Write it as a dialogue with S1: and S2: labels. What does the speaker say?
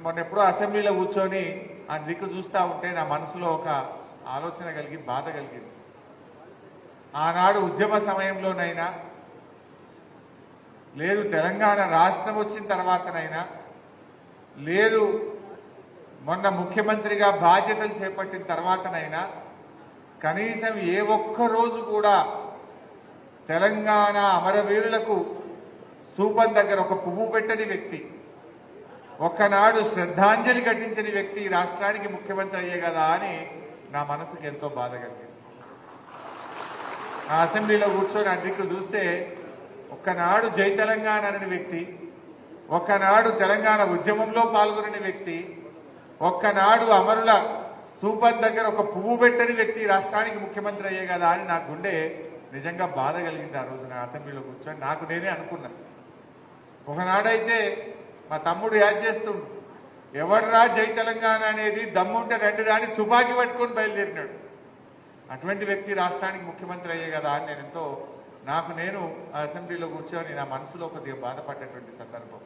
S1: మొన్న ఎప్పుడో అసెంబ్లీలో కూర్చొని ఆ దిక్కు చూస్తూ ఉంటే నా మనసులో ఒక ఆలోచన కలిగి బాధ కలిగింది. ఆనాడు ఉద్యమ సమయంలోనైనా లేదు తెలంగాణ రాష్ట్రం వచ్చిన తర్వాతనైనా లేదు మొన్న ముఖ్యమంత్రిగా బాధ్యతలు చేపట్టిన తర్వాతనైనా కనీసం ఏ ఒక్క రోజు కూడా తెలంగాణ అమరవీరులకు స్థూపం దగ్గర ఒక పువ్వు పెట్టని వ్యక్తి ఒకనాడు శ్రద్ధాంజలి ఘటించిన వ్యక్తి రాష్ట్రానికి ముఖ్యమంత్రి అయ్యే కదా అని నా మనసుకు ఎంతో బాధ కలిగింది. ఆ అసెంబ్లీలో కూర్చొని అధికులు చూస్తే ఒకనాడు జై తెలంగాణ అనే వ్యక్తి ఒకనాడు తెలంగాణ ఉద్యమంలో పాల్గొనని వ్యక్తి ఒక్కనాడు అమరుల స్థూపం దగ్గర ఒక పువ్వు పెట్టని వ్యక్తి రాష్ట్రానికి ముఖ్యమంత్రి అయ్యే కదా అని నా గుండె నిజంగా బాధ కలిగింది ఆ రోజున అసెంబ్లీలో కూర్చొని. నాకు నేనే అనుకున్నా. ఒకనాడైతే మా తమ్ముడు యాద్ చేస్తుండు ఎవడరా జై తెలంగాణ అనేది దమ్ముంటే రెండు రాని తుపాకీ పట్టుకొని బయలుదేరినాడు. అటువంటి వ్యక్తి రాష్ట్రానికి ముఖ్యమంత్రి అయ్యే కదా అని నేను ఎంతో నాకు నేను అసెంబ్లీలో కూర్చొని నా మనసులో కొద్దిగా బాధపడ్డటువంటి సందర్భం.